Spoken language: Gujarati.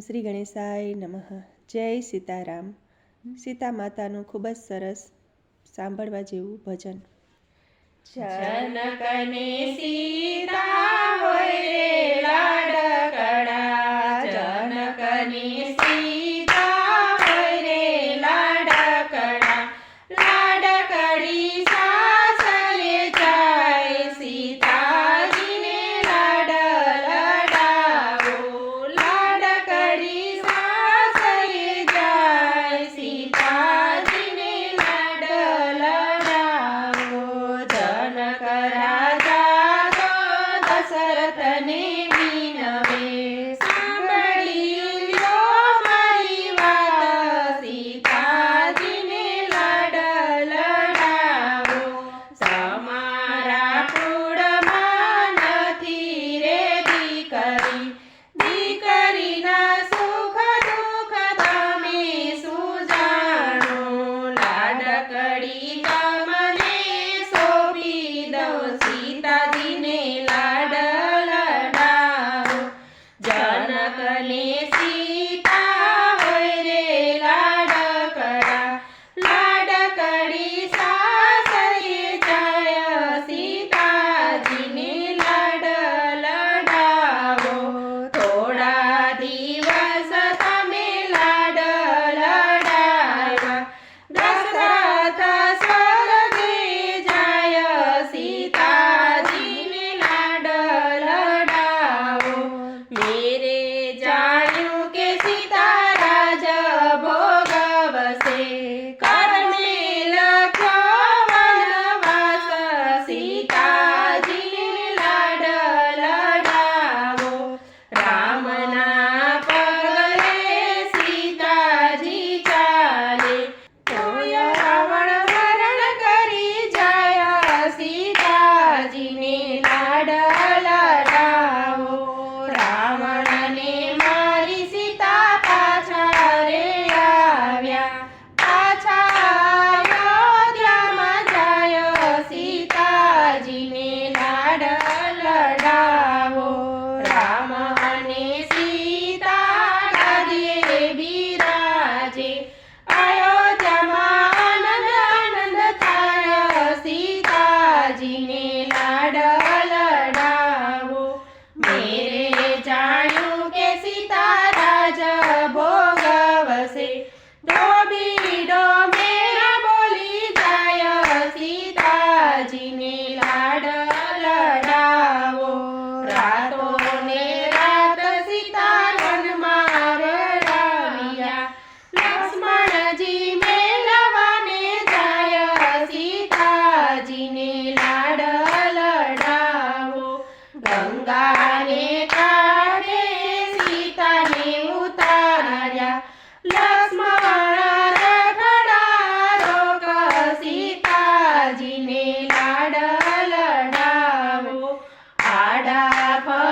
શ્રી ગણેશાય નમઃ. જય સીતારામ. સીતા માતાનું ખૂબ જ સરસ સાંભળવા જેવું ભજન. જનકને સીતા હોય રે લાડકડા. જનકને સી करी Bye-bye.